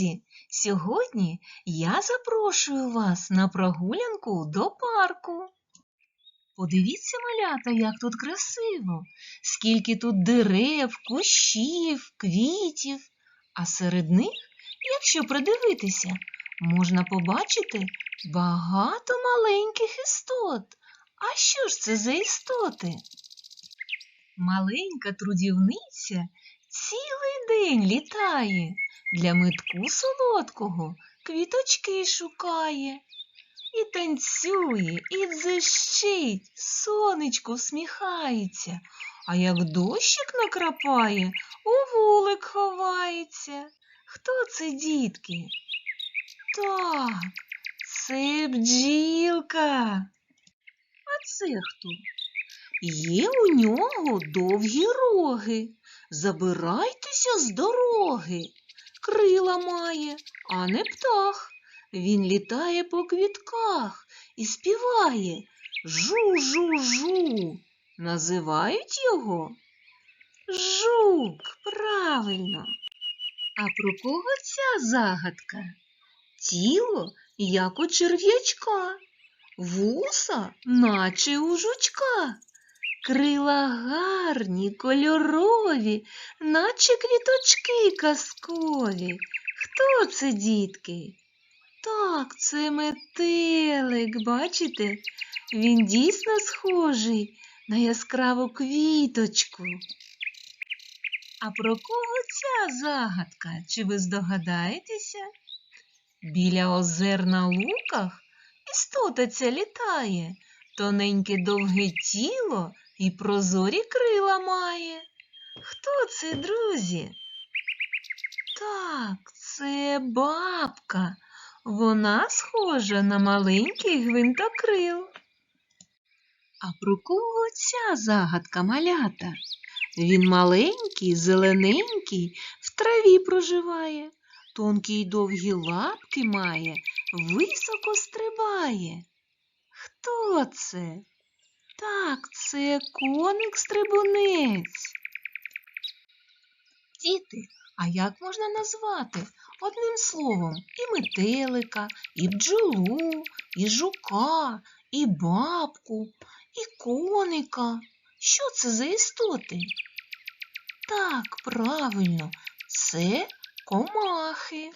друзі! Сьогодні я запрошую вас на прогулянку до парку. Подивіться, малята, як тут красиво, скільки тут дерев, кущів, квітів, а серед них, якщо придивитися, можна побачити багато маленьких істот. А що ж це за істоти? Маленька трудівниця цілий день літає, для метку солодкого квіточки шукає. І танцює, і дзищить, сонечко всміхається, а як дощик накрапає, у вулик ховається. Хто це, дітки? Так, це бджілка. А це хто? Є у нього довгі роги. Забирайтеся з дороги. Крила має, а не птах. Він літає по квітках і співає жу-жу-жу. Називають його жук, правильно. А про кого ця загадка? Тіло, як у черв'ячка, вуса, наче у жучка. Крила гарні, кольорові, наче квіточки казкові. Хто це, дітки? Так, це метелик, бачите? Він дійсно схожий на яскраву квіточку. А про кого ця загадка? Чи ви здогадаєтеся? Біля озер на луках істота ця літає, тоненьке довге тіло і прозорі крила має. Хто це, друзі? Так, це бабка. Вона схожа на маленький гвинтокрил. А про кого ця загадка малята? Він маленький, зелененький, в траві проживає, тонкі й довгі лапки має, високо стрибає. Хто це? Так, це коник-стрибунець. Діти, а як можна назвати одним словом і метелика, і бджолу, і жука, і бабку, і коника? Що це за істоти? Так, правильно, це комахи.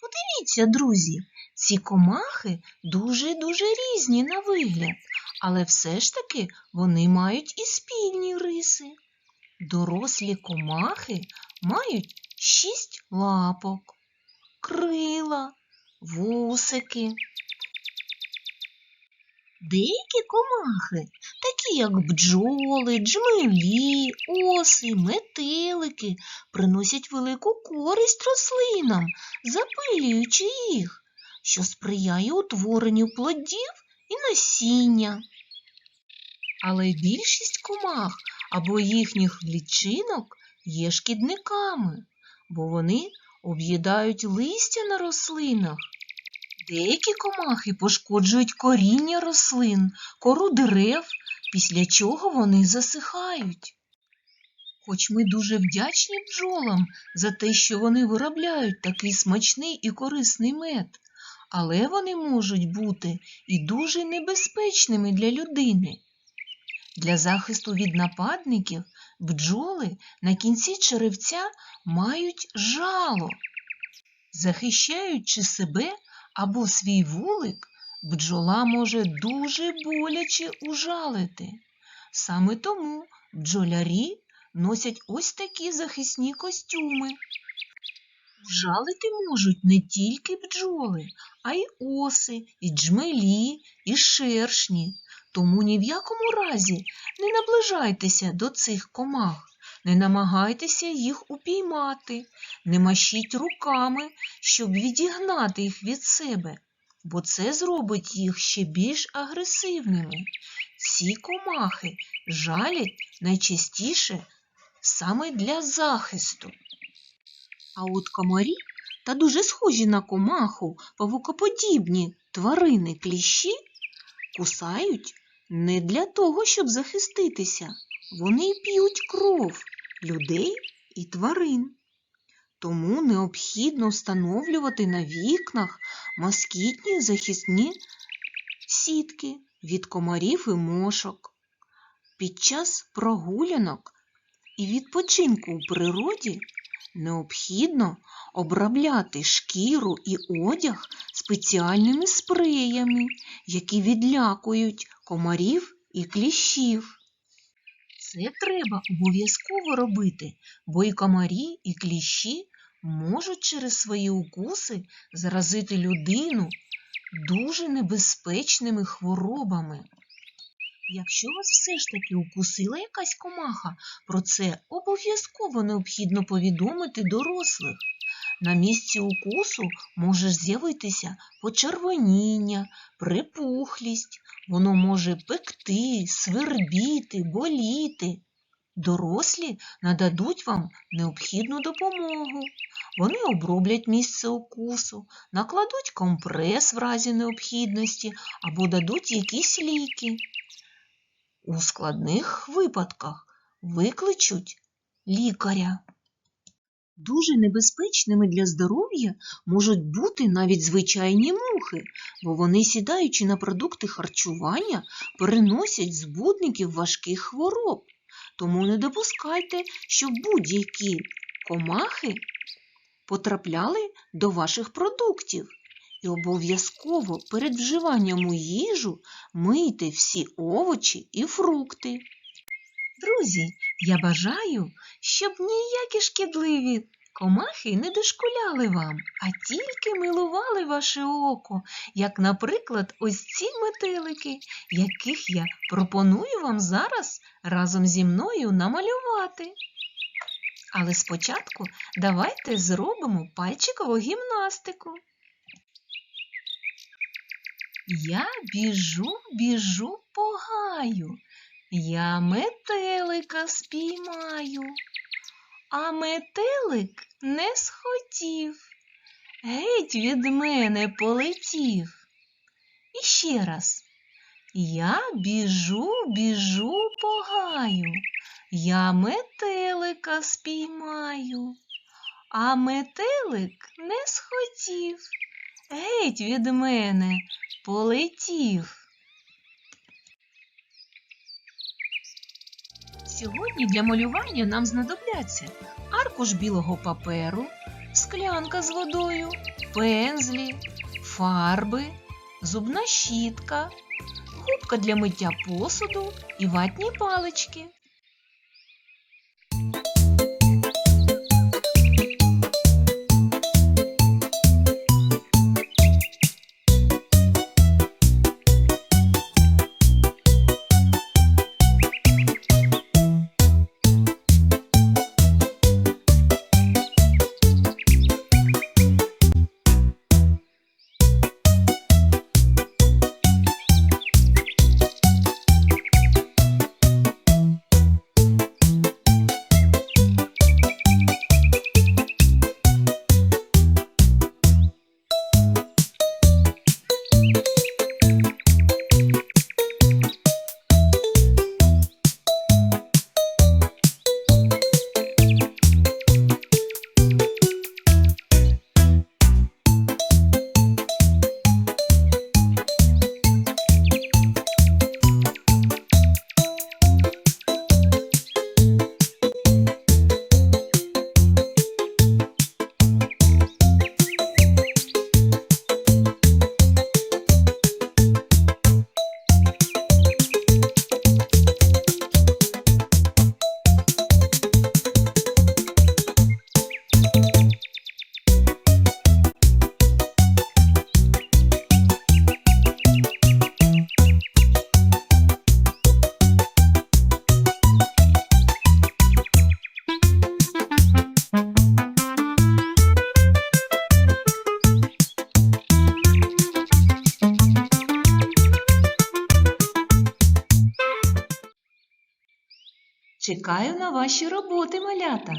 Подивіться, друзі, ці комахи дуже-дуже різні на вигляд, але все ж таки вони мають і спільні риси. Дорослі комахи мають шість лапок, крила, вусики. Деякі комахи, такі як бджоли, джмелі, оси, метелики, приносять велику користь рослинам, запилюючи їх, що сприяє утворенню плодів і насіння. Але більшість комах або їхніх лічинок є шкідниками, бо вони об'їдають листя на рослинах. Деякі комахи пошкоджують коріння рослин, кору дерев, після чого вони засихають. Хоч ми дуже вдячні бджолам за те, що вони виробляють такий смачний і корисний мед, але вони можуть бути і дуже небезпечними для людини. Для захисту від нападників бджоли на кінці черевця мають жало. Захищаючи себе або свій вулик, бджола може дуже боляче ужалити. Саме тому бджолярі носять ось такі захисні костюми. Ужалити можуть не тільки бджоли, а й оси, і джмелі, і шершні. Тому ні в якому разі не наближайтеся до цих комах, не намагайтеся їх упіймати, не машіть руками, щоб відігнати їх від себе, бо це зробить їх ще більш агресивними. Ці комахи жалять найчастіше саме для захисту. А от комарі та дуже схожі на комаху павукоподібні тварини кліщі кусають не для того, щоб захиститися. Вони п'ють кров людей і тварин. тому необхідно встановлювати на вікнах москітні захисні сітки від комарів і мошок. Під час прогулянок і відпочинку у природі необхідно обробляти шкіру і одяг спеціальними спреями, які відлякують комарів і кліщів. Це треба обов'язково робити, бо і комарі, і кліщі можуть через свої укуси заразити людину дуже небезпечними хворобами. Якщо вас все ж таки укусила якась комаха, про це обов'язково необхідно повідомити дорослих. На місці укусу може з'явитися почервоніння, припухлість, воно може пекти, свербіти, боліти. Дорослі нададуть вам необхідну допомогу. Вони оброблять місце укусу, накладуть компрес в разі необхідності або дадуть якісь ліки. У складних випадках викличуть лікаря. Дуже небезпечними для здоров'я можуть бути навіть звичайні мухи, бо вони, сідаючи на продукти харчування, переносять збудників важких хвороб. Тому не допускайте, щоб будь-які комахи потрапляли до ваших продуктів. І обов'язково перед вживанням у їжу мийте всі овочі і фрукти. Друзі, я бажаю, щоб ніякі шкідливі комахи не дошкуляли вам, а тільки милували ваше око, як, наприклад, ось ці метелики, яких я пропоную вам зараз разом зі мною намалювати. Але спочатку давайте зробимо пальчикову гімнастику. Я біжу, біжу по гаю, я метелика спіймаю, а метелик не схотів, геть від мене полетів. І ще раз. Я біжу, біжу по гаю, я метелика спіймаю, а метелик не схотів, геть від мене полетів. Сьогодні для малювання нам знадобляться аркуш білого паперу, склянка з водою, пензлі, фарби, зубна щітка, губка для миття посуду і ватні палички. Чекаю на ваші роботи, малята.